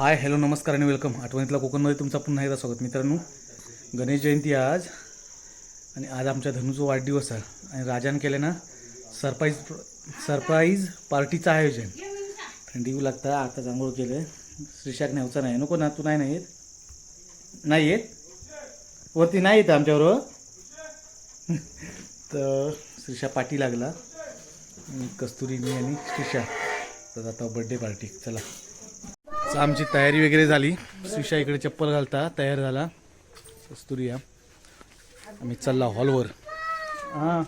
Hi hello नमस्कार आणि welcome. आठवणीतला कोकणमध्ये तुमचा पुन्हा एकदा स्वागत. मित्रांनो गणेश जयंती आज आणि आज आमच्या धनुचा वाढदिवस आहे. आणि राजाने केले ना सरप्राईज सरप्राईज पार्टीचं आयोजन. थंडी येऊ लागता आता आंघोळ केलं. श्रीशाक न्यावचा नाही. नको ना तू नाही नाही येत? नाही येत? वरती नाही येत आमच्याबरोबर? तर श्रीशा पाठी लागला. कस्तुरी मी आणि श्रीशा तर आता बड्डे पार्टी चला. आमची तयारी वगैरे झाली. श्रीशा इकडे चप्पल घालता तयार झाला. कस्तुरिया आम्ही चालला हॉलवर. हां.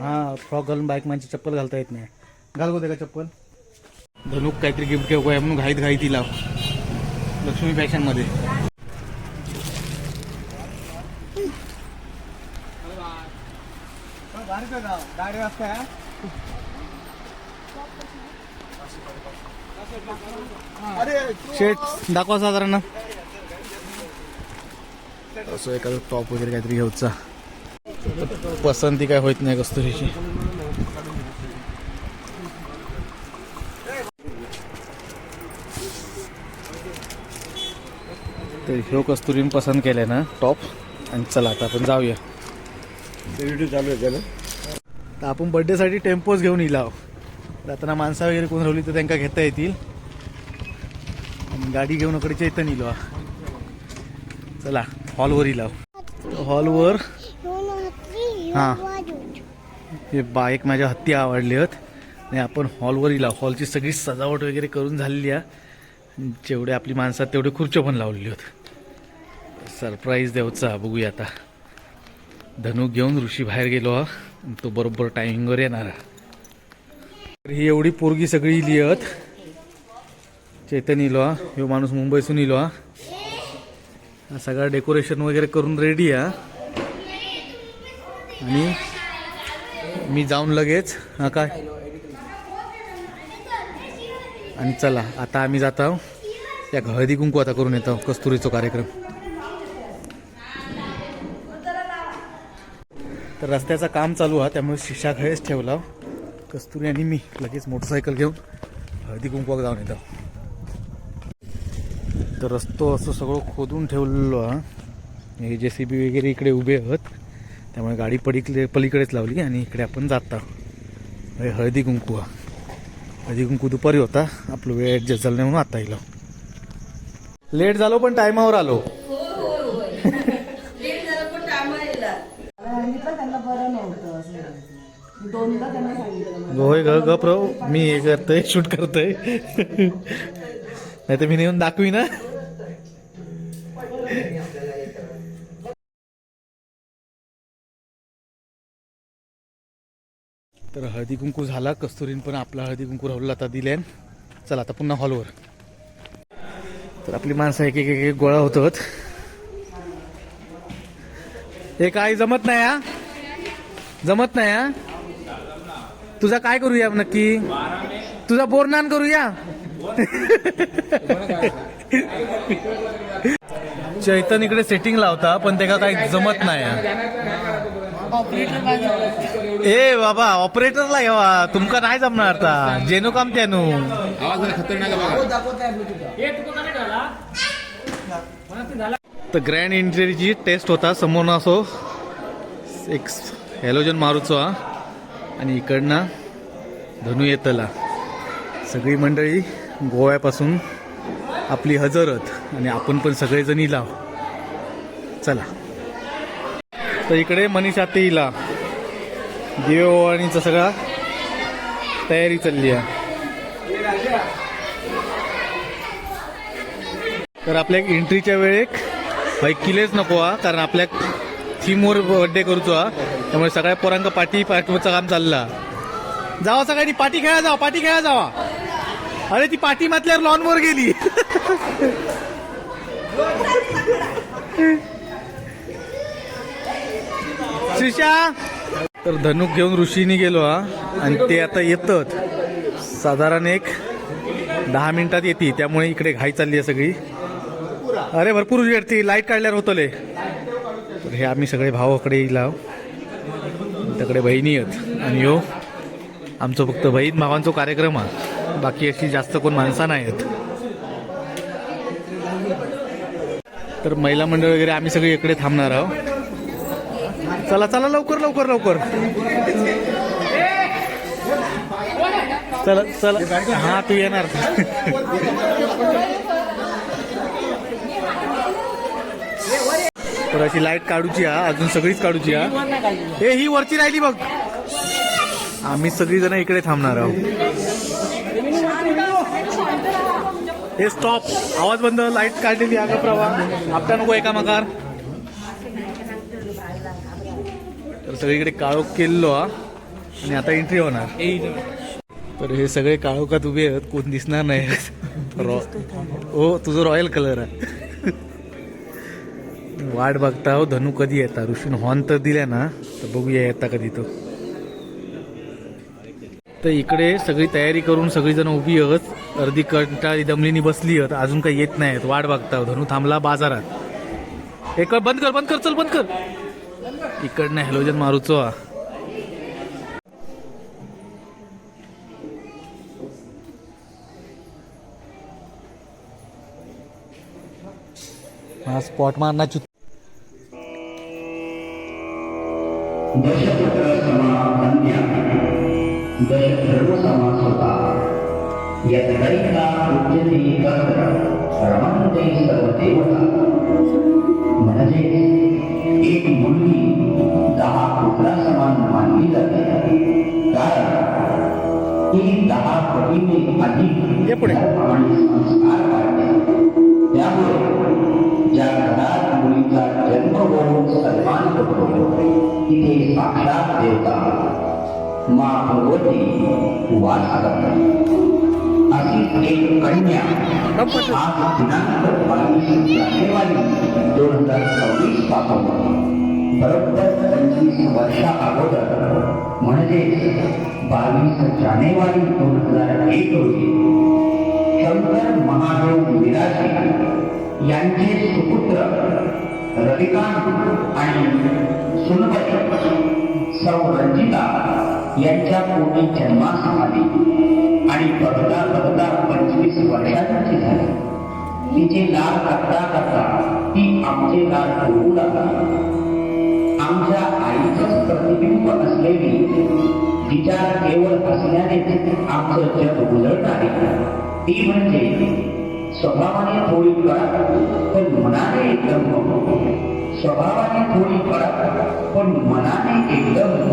हां फ्रॉक घालून बाईक माझी चप्पल घालता येत नाही. घाल गो का चप्पल. धनुक काहीतरी गिफ्ट घेऊ काय म्हणून घाईत घाई तिला लक्ष्मी फॅशनमध्ये शेट दाखवा साधारण. असं एखादं टॉप वगैरे काहीतरी घ्यायचा. पसंती काय होत नाही कस्तुरीची. तर ह्यो कस्तुरीने पसंत केलाय ना टॉप आणि चला आता आपण जाऊया. व्हिडिओ चालू आहे त्याला. तर आपण बर्थडेसाठी टेम्पोज घेऊन येला जाताना माणसं वगैरे कोण राहिली तर त्यांना घेता येतील. आणि गाडी घेऊन इकडे इथं येलो चला हॉलवर येला हॉलवर हा. हे बाईक माझ्या हत्ती आवडली आहेत आणि आपण हॉलवर येला हॉलची सगळी सजावट वगैरे करून झालेली आहे. जेवढे आपली माणसं तेवढे खुर्च्या पण लावलेली आहेत सरप्राईज द्यावचा बघूया आता. धनु घेऊन ऋषी बाहेर गेलो. हा. तो बरोबर टायमिंगवर येणार तर ही एवढी पोरगी सगळी लिहत चैतन इलो हा ह्यो माणूस मुंबईसून इलो हा. सगळा डेकोरेशन वगैरे करून रेडी हा. आणि मी जाऊन लगेच हा काय? आणि चला आता आम्ही जात आहोत. त्या हळदी कुंकू आता करून येतो कस्तुरीचा कार्यक्रम. तर रस्त्याचं काम चालू आहे त्यामुळे शिशा खळेच ठेवला कस्तुरी आणि मी लगेच मोटरसायकल घेऊन हळदी कुंकवाक जाऊन येतो. तर रस्तो असं सगळं खोदून ठेवलेलो हे. जे सी बी वगैरे इकडे उभे आहोत त्यामुळे गाडी पलीकडे पलीकडेच लावली आणि इकडे आपण जाता. हे हळदी कुंकू हळदी कुंकू दुपारी होता. आपलं वेळ ॲडजस्ट झालं नाही म्हणून आता येईल लेट झालो पण टायमावर आलो त्यांना बरं नव्हतं असं दोनदा त्यांना सांगितलं होय ग गप मी हे करतोय शूट करतोय. नाही तर मी नेऊन दाखवी ना. तर हळदी कुंकू झाला कस्तुरीन पण आपला हळदी कुंकू राहुल आता दिल्यान चला आता पुन्हा हॉलवर. तर आपली माणसं एक एक एक एक गोळा होतात. हे काय जमत नाही हा? जमत नाही हा? तुझा काय करूया नक्की? तुझा बोरनान करूया? चैतन इकडे सेटिंग लावता पण ते का काही जमत नाही. ए बाबा ऑपरेटरला घ्यावा तुमका नाही जमणार आता. जेनू काम त्यानू तर ग्रँड एंट्रीची टेस्ट होता समोर असो. एक हॅलोजन मारूचो हा. आणि इकडनं धनु येतला. सगळी मंडळी गोव्यापासून आपली हजरत आणि आपण पण सगळेजण इला चला. तर इकडे मनीष आता इला देववाणीचा सगळा तयारी चालली आहे. तर आपल्या एंट्रीच्या वेळेक ऐकिलेच नको हा कारण आपल्या थीमवर बर्थडे करूचो हा. त्यामुळे सगळ्या पोरांका पाठी पाठवचं काम चालला. जावा सगळ्यांनी पाठी खेळा जावा पाठी खेळा जावा. अरे ती पाठी मातल्यावर लॉनवर गेली. शिशा तर धनुक घेऊन ऋषीनी गेलो हा. आणि ते आता येतात. साधारण एक दहा मिनिटात येते त्यामुळे इकडे घाई चालली आहे सगळी. अरे भरपूर ती लाइट काढल्यावर होतले. हे आम्ही सगळे भावाकडे लाव त्याकडे बहिणी आहेत. आणि यो आमचं फक्त बहीण भावांचा कार्यक्रम हा बाकी अशी जास्त कोण माणसं नाही आहेत. तर महिला मंडळ वगैरे आम्ही सगळे इकडे थांबणार आहोत. चला चला लवकर लवकर लवकर. चला चला. हा तू येणार. तर अशी लाइट काढूची हा अजून सगळीच काढूची हा. हे ही वरची राहिली बघ. आम्ही सगळी जण इकडे थांबणार आहोत. हे स्टॉप आवाज बंद लाइट काढलेली आग प्रवाह. आपटा नको एका मकार तर सगळीकडे काळोख केलेलो हा. आणि आता एंट्री होणार. तर हे सगळे काळोखात उभे आहेत. कोण दिसणार नाही. रॉ हो तुझं रॉयल कलर आहे. वाट बघता हो धनू कधी येता? ऋषीन हॉर्न तर दिल्या ना तर बघूया येता कधी तो. तर इकडे सगळी तयारी करून सगळीजण उभी आहेत. अर्धी कंटाळी दमलीनी बसली आहेत. अजून काही येत नाहीत वाट बघता हो, धनू थांबला बाजारात. एक बंद कर बंद कर चल बंद कर. इकडनं हॅलोजन मारूचो हा. स्पॉट मारना दशपुत्र समा समाधन्या दशधर्म समा समासोता यद्दैका उच्यते तत्र रमन्ते सर्वदेवता म्हणजे एक मुलगी दहा पुत्रा समान मानली जाते कारण ती दहा पटीने अधिक मा भगवती वास करते अशी एक कन्या आज दिनांक बावीस जानेवारी दोन हजार सव्वीसपासून. बरोबर पंचवीस वर्षा अगोदर म्हणजे बावीस जानेवारी दोन हजार एक रोजी शंकर महादेव विराजी यांचे सुपुत्र रविकांत आणि सुनपती सौ रंजिता यांच्या पोटी जन्मास आली आणि बघता बघता पंचवीस वर्षांची झाली. तिचे लाल करता करता ती आमचे लाल होऊ लागला आमच्या आईचंच प्रतिबिंब असलेली तिच्या केवळ असल्याने आमचं जग उजळणारी ती म्हणजे स्वभावाने थोडी कडक पण मनाने एकदम स्वभावाने थोडी कडक पण मनाने एकदम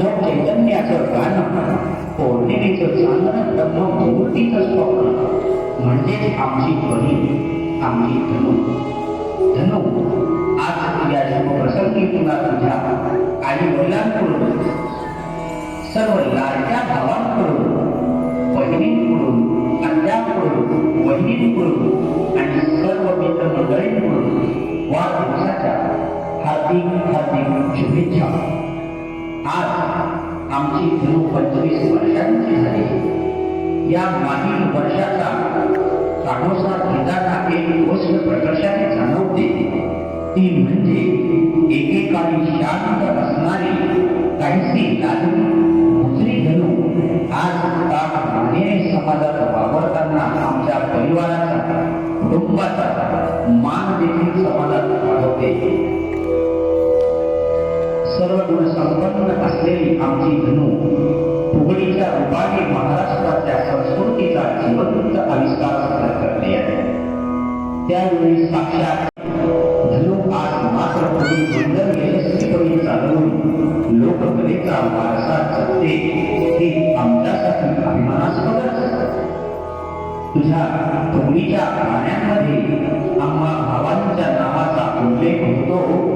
चैतन्याचं गाणं पौर्णिमेचं चांदणं ब्रह्म स्वप्न. म्हणजेच आमची बहीण आमची धनु. धनु आज या प्रसंगी तुला तुझ्या आई वडिलांकडून सर्व लाडक्या भावांकडून बहिणींकडून आत्याकडून वहिनींकडून आणि सर्व मित्रमंडळींकडून वाढदिवसाच्या हार्दिक हार्दिक शुभेच्छा. आज आमची धनु पंचवीस वर्षांची झाली. या मागील वर्षाचा सामोसा गीताचा एक गोष्ट प्रकर्षाने जाणवते. ती म्हणजे एकेकाळी शांत असणारी काहीशी लाजरी मुजरी धनु आज ताक मानेने समाजात वावरताना आमच्या परिवाराचा कुटुंबाचा मान देखील सर्व गुण संपन्न असलेली आमची धनु फुगडीच्या रूपाने महाराष्ट्राच्या संस्कृतीचा जिवंत आविष्कार सादर करते आहे. त्यावेळी साक्षात धनु आज मात्र पुढे मंडळ यशस्वीपणे चालवून लोककलेचा वारसा जपते हे आमच्यासाठी अभिमानास्पदच तुझ्या फुगडीच्या गाण्यांमध्ये आम्हा भावांच्या नावाचा उल्लेख होतो.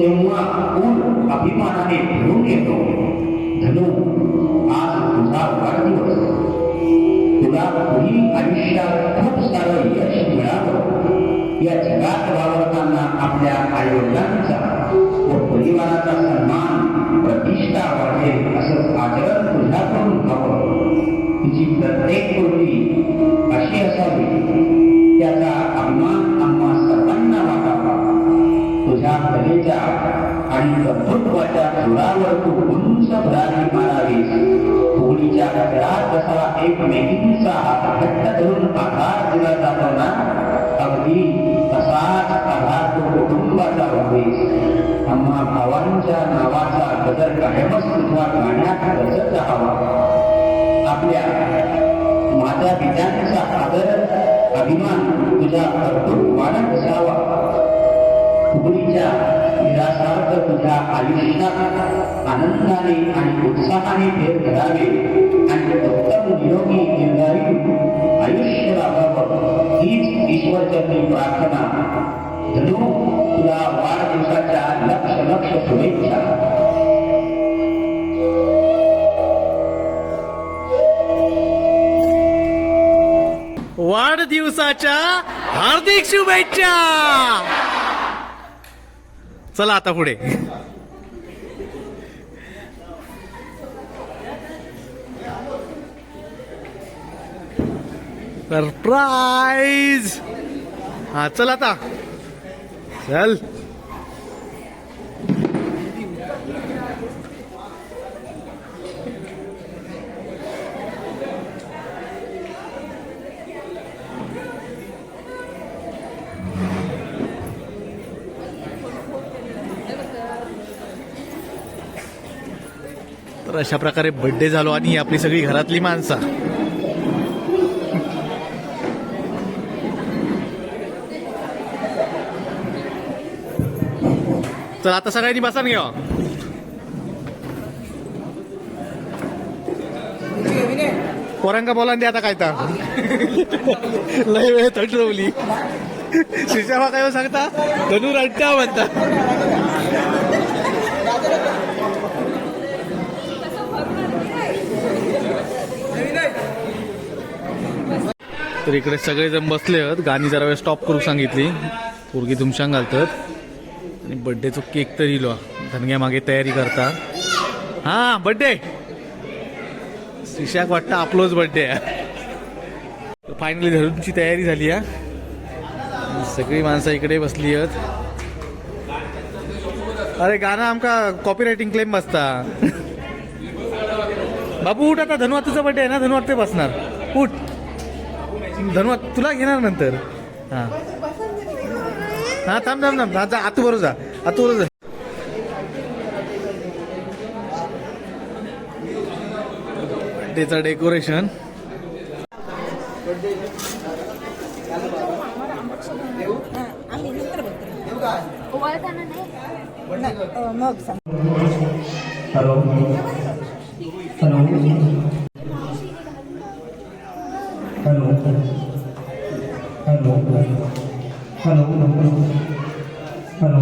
तेव्हा ऊर अभिमानाने भरून येतो. धनु आज तुझा वाढदिवस. तुला पुढील आयुष्यात खूप सारं यश मिळावं. या जगात वावरताना आपल्या आईवडिलांचा व परिवाराचा सन्मान प्रतिष्ठा वाढेल असं आचरण तुझ्याकडून हवं. तिची प्रत्येक गोष्टी त्याचा अभिमान आम्हा सर्वांना वाटावा तुझ्या कलेच्या आणि कर्तृत्वाच्या जोरावर तू उंच भरारी मारावीस होळीच्या घरात जसा एकमेकींचा हात घट्ट धरून आधार दिला जातो ना अगदी तसाच आधार तो कुटुंबाचा व्हावीस आम्हा भावांच्या नावाचा गजर कायमच तुझ्या गाण्यात रचत राहावा फुगडीच्या निरासार्थ तुझ्या आयुष्यात आनंदाने आणि उत्साहाने फेर धरावे आणि उत्तम निरोगी दीर्घायू आयुष्य लाभावं हीच ईश्वरचरणी प्रार्थना. धनु तुला वाढदिवसाच्या लक्ष लक्ष शुभेच्छा. वाढदिवसाच्या हार्दिक शुभेच्छा. चला आता पुढे. सरप्राईज. हा चल आता. चल. तर अशा प्रकारे बड्डे झालो आणि आपली सगळी घरातली माणसं. तर आता सगळ्यांनी बसा घ्या पोरांका बोला दे आता काय तर. लय वेळ तटरवली शिशाबा काय हो सांगता? धनु रट्टा म्हणता. तर इकडे सगळेजण बसले आहेत. गाणी जरा वेळ स्टॉप करू सांगितली. पोरगी तुमच्या घालतात. आणि बड्डेचो केक तर इलो. धनग्या मागे तयारी करता. हा बड्डे शिशाक वाटतं आपलोच बड्डे आहे. फायनली धरूनची तयारी झाली आहे. सगळी माणसं इकडे बसली आहेत. अरे गाणं आमका कॉपी रायटिंग क्लेम बसता. बाबू उठ आता. धनुआ तुझा बड्डे आहे ना? धनुवात ते बसणार. उठ. धनुआ तुला घेणार नंतर. हा. हा थांब थांब थांब. हा, जा. आतू बरोबर जा. आतू बरोबर जा बड्डेचं decoration hello hello hello hello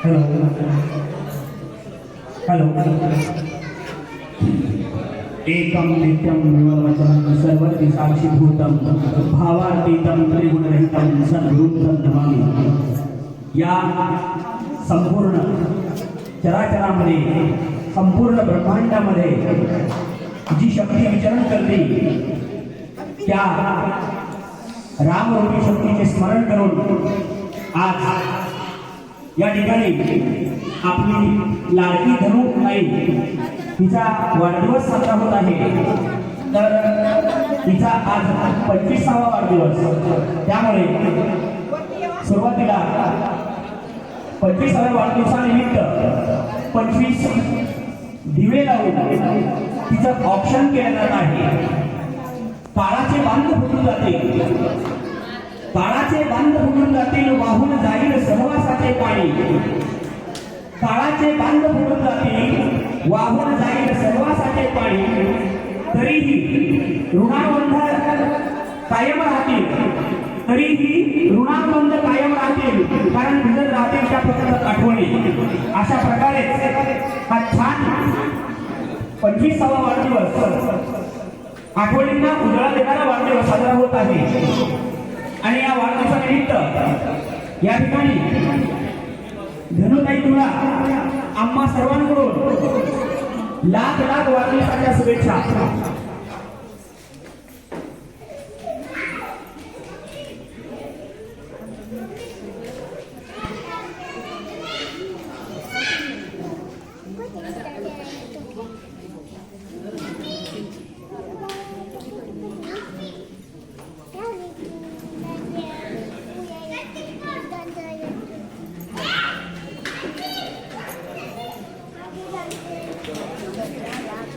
hello hello एकं नित्यं विमलवचनं सर्वत्र साक्षीभूतं भावातीतम त्रिगुणरहितम सद्रूपम नमामि या संपूर्ण चराचरामध्ये संपूर्ण ब्रह्मांडामध्ये जी शक्ती विचरण करते त्या रामरूपी शक्तीचे स्मरण करून आज या ठिकाणी आपली लाडकी धनु आई तिचा वाढदिवस साजरा होत आहे. तर तिचा आज पंचवीसावा वाढदिवस. त्यामुळे सुरुवातीला पंचवीसाव्या वाढदिवसानिमित्त पंचवीस दिवे लावून तिचं ऑप्शन केलं जात आहे बांध फुटून जाते बाळाचे बांध फुटून जातील वाहून जाईल सहवासाचे पाणी. बाळाचे बांध फुटून जातील वाहून जाईल सहवासाचे पाणी. तरीही ऋणाबंध कायम राहतील. तरीही ऋणाबंध कायम राहतील. कारण भिजत राहतील त्या फक्त आठवणी अशा प्रकारे हा छान पंचवीसावा वाढदिवस आठवणींना उजळा देणारा वाढदिवस साजरा होत आहे. आणि या वाढदिवसानिमित्त या ठिकाणी धनुताई तुला आम्हा सर्वांकडून लाख लाख वाढदिवसाच्या शुभेच्छा.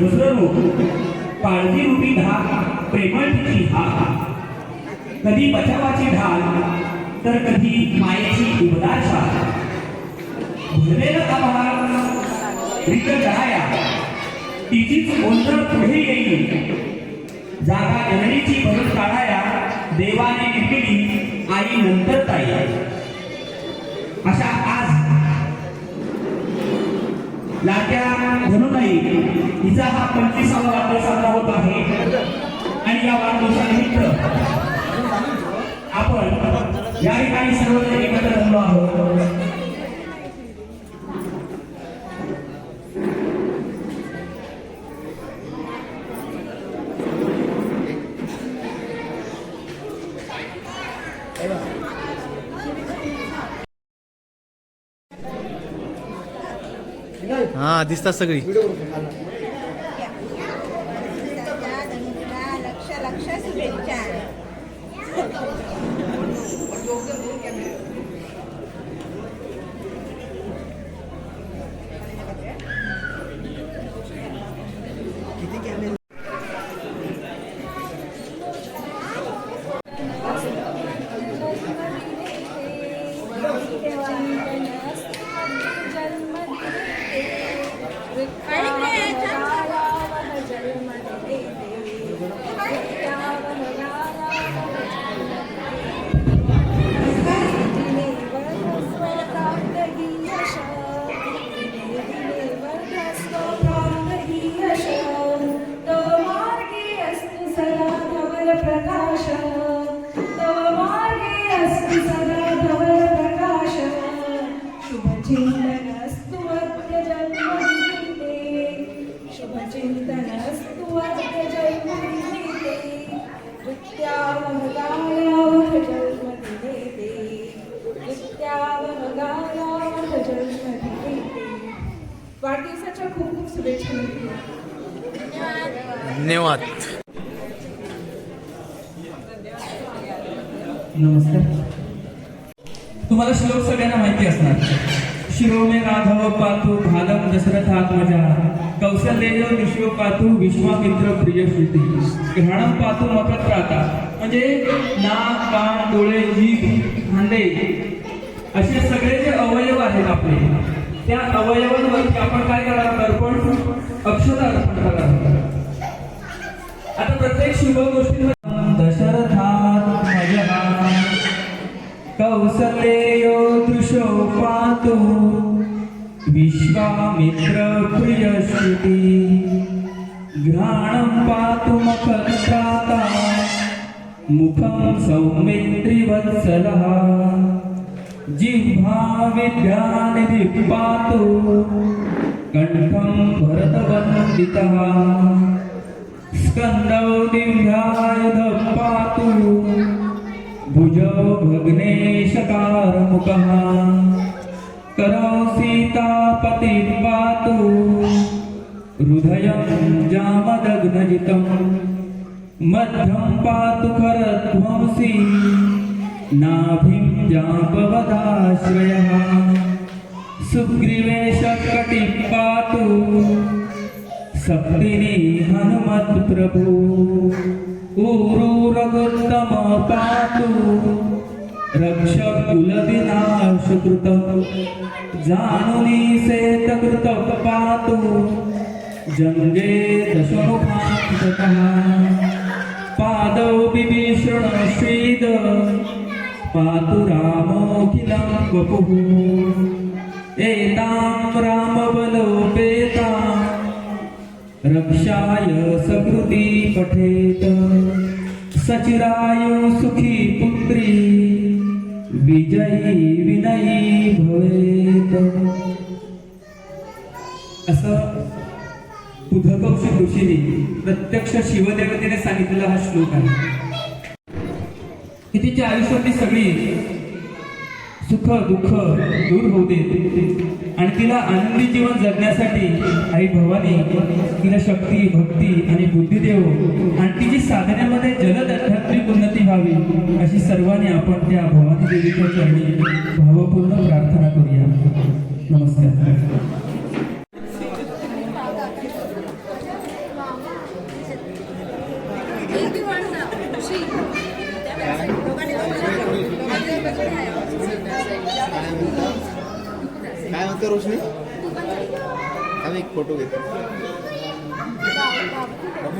दुसरं रूप काळजी रूपी धाक प्रेमळ तिची हा कधी बचावाची ढाल तर कधी मायेची उबदार शाल. भरलेलं आभार रिक्त जळाया तिचीच ओंजळ पुढे येईल. जागा जननीची भरून काढाया देवाने निर्मिली आई नंतर ताई. अशा आज लाट्या धनुताई हिचा हा पंचवीसावा वाढदिवस साजरा होत आहे. आणि या वाढदिवसानिमित्त आपण या ठिकाणी सर्वजण एकत्र जमलो आहोत. हा दिसतात सगळी. Hi. नमस्कार. तुम्हाला श्लोक सगळ्यांना माहिती असणार. शिरोमे राघव पातू भालम दशरथात्मजा कौशल्येय विश्व पातू विश्वामित्र प्रिय श्रुती. घाणम पातू मकत्राता म्हणजे नाक कान डोळे जीभ भांडे. असे सगळे जे अवयव आहेत आपले त्या अवयवांवरती आपण काय करणार अर्पण? अक्षता अर्पण करणार आता प्रत्येक शुभ गोष्टी कौसलेयो दृशो पातु विश्वामित्र प्रियश्रुति घ्राणं पातु मखत्राता मुखं सौमित्रिवत्सलः जिह्वा विद्यानिधिः पातु कण्ठं भरतवन्दितः। स्कन्दौ दिव्यायुध पातु। भुजौ भग्नेशकारमुखः करौ सीतापति पातु हृदयं जामदग्नजितं। मध्यं पातु खरध्वंसी नाभिं जापवदाश्रयः। सुग्रीवेशकटिः पातु शक्तिनी हनुमत ऊरुरगोत्तमपातु कृत जानुनी सेतकृतं पातु जङ्गे दशमुखान्तकः पादौ विभीषण बिभीषणश्रीद पातु रामोऽखिलं वपुः एतां रामवलोपेताम् रक्षाय सकृती पठेत सचिराय सुखी पुत्री विजयी विनयी भवेत। असं बुधकौशिक ऋषीने प्रत्यक्ष शिवदेवतेने सांगितलेला हा श्लोक आहे. तिच्या आयुष्यातली सगळी सुख दुःख दूर होऊ देत आणि तिला आनंदी जीवन जगण्यासाठी आई भवानी तिला शक्ती भक्ती आणि बुद्धिदेव आणि तिची साधनेमध्ये जलद आध्यात्मिक उन्नती व्हावी अशी सर्वांनी आपण त्या भवानी देवीच्या चरणी भावपूर्ण प्रार्थना करूया. नमस्कार. काय म्हणतो रोशनी आम्ही एक फोटो घेतो बघू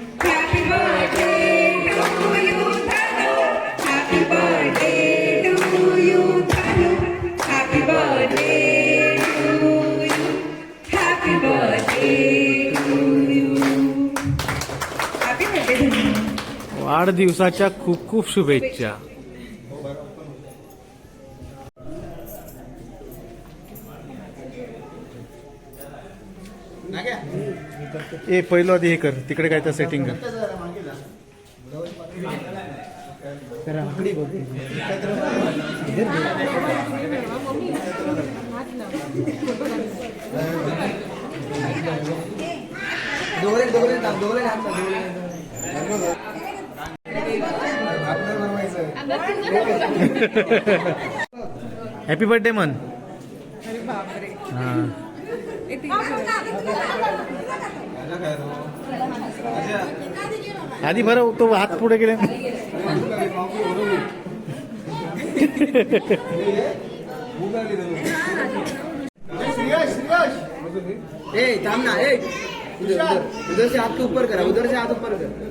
वाढदिवसाच्या खूप खूप शुभेच्छा. ए पहिलं आधी हे कर. तिकडे काय तर सेटिंग कर. हॅपी बर्थडे मन हा. आधी बरं तो हात पुढे गेले. ए थांब ना ए उधर से हाथ ऊपर करा उधर से हाथ ऊपर कर.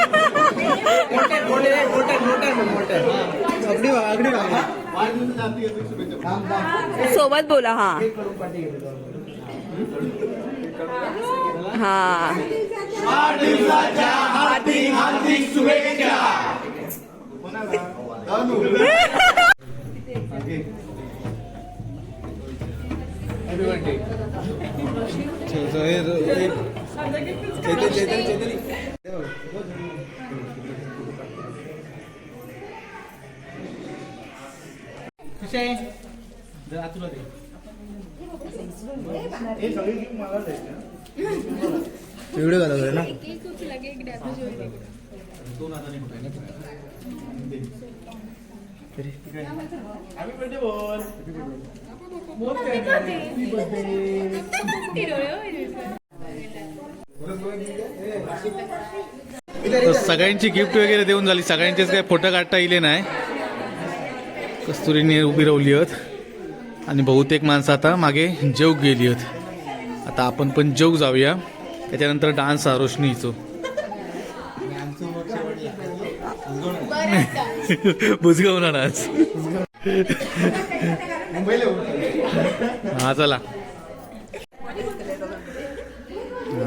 अगदी वा अगदी वा सोबत बोला हा. हा व्हिडिओ घालवतोय ना. तर. सगळ्यांची गिफ्ट वगैरे देऊन झाली. सगळ्यांचेच काही फोटो काढता येईल नाही. कस्तुरीने उभी राहिली आहेत. आणि बहुतेक माणसं आता मागे जेव गेली आहेत. आता आपण पण जेव जाऊया. त्याच्यानंतर डान्स हा रोशनीचो बुजगावणार डान्स. हा चला.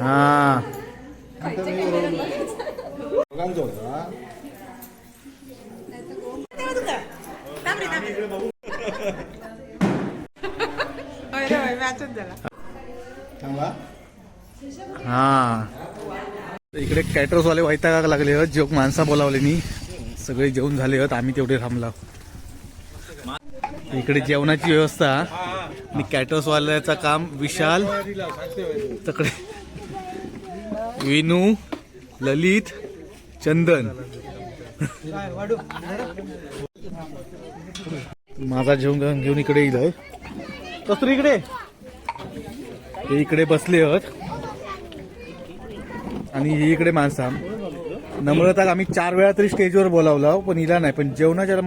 हा? हा. इकडे कॅटर्स वाले वैतागा लागले आहेत जोक माणसा बोलावले नी. सगळे जेवण झाले आहेत आम्ही तेवढे थांबला. इकडे जेवणाची व्यवस्था. आणि कॅटर्स वाल्याचं काम विशाल तकडे विनू ललित चंदन. माझा जेवण घेऊन इकडे येईल कसं इकडे ते इकडे बसले आहेत. आणि ही इकडे माणसा नम्रता आम्ही चार वेळा तरी स्टेजवर बोलावला पण हिला नाही पण जेवणाच्या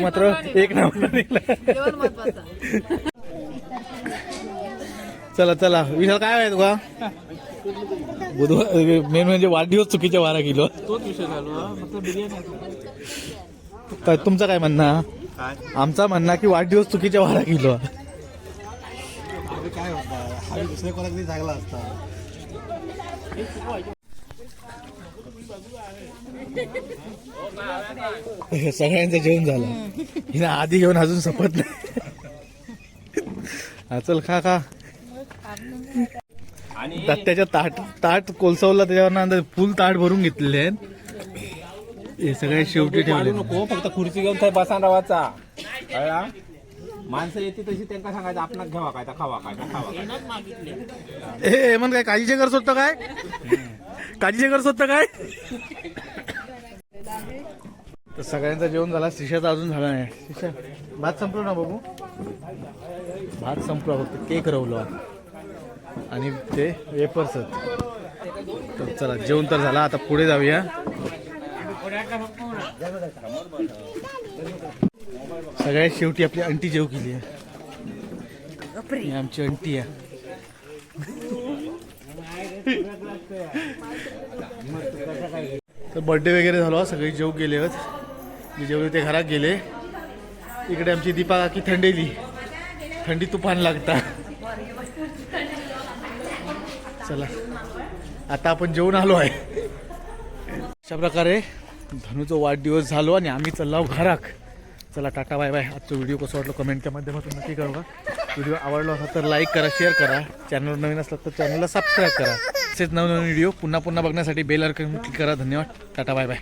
मात्र एक नंबर चला चला. विशाल काय आहे तुका? बुधवार मेन म्हणजे वाढदिवस चुकीच्या बारा किलो काय तुमचं काय म्हणणं? आमचा म्हणणं की वाढदिवस चुकीच्या बारा किलो काय होता हा दुसऱ्या कोणाकडे चांगला असता सगळ्यांचं जेवण झालं. हिनं आधी घेऊन अजून संपत नाही. हा चल खा खा. त्याच्या ताट ताट कोलसवला त्याच्यावर फुल ताट भरून घेतलेले आहेत. हे सगळे शेवटी ठेवले नको फक्त खुर्ची घेऊन थंय बसा रावाचा कळला? माणसं येते तशी त्यांना सांगायचं आपणाक घ्यावा काय खावा काय खावा काय ए हेमंत काय काजीचे घर होतं काय? काजीचे घर होतं काय? तर सगळ्यांचं जेवण झाला शिशाचा अजून झाला नाही. शिशा भात संपलो ना बाबू भात संपला फक्त केक रवलो आणि ते वेपर्स तर चला जेवण तर झाला आता पुढे जाऊया. सगळ्यात शेवटी आपली अंटी जेव केली आहे. आमची अंटी आहे. तर बर्थडे वगैरे झालो सगळे जेव गेले आहेत. जे जेवले ते घरात गेले. इकडे आमची दीपा काकी थंडेली. थंडी तुफान लागता. चला. आता आपण जेवून आलो आहे. अशा प्रकारे धनूचा वाढदिवस झालो आणि आम्ही चाललो घराक. चला टाटा बाय बाय. आजचा व्हिडिओ कसं वाटलं कमेंटच्या माध्यमातून नक्की कळवा. व्हिडिओ आवडला असेल तर लाईक करा शेअर करा. चॅनल नवीन असला तर चॅनलला सबस्क्राईब करा. तसेच नवनवीन व्हिडिओ पुन्हा पुन्हा बघण्यासाठी बेल आयकॉन क्लिक करा. धन्यवाद. Tata bye bye.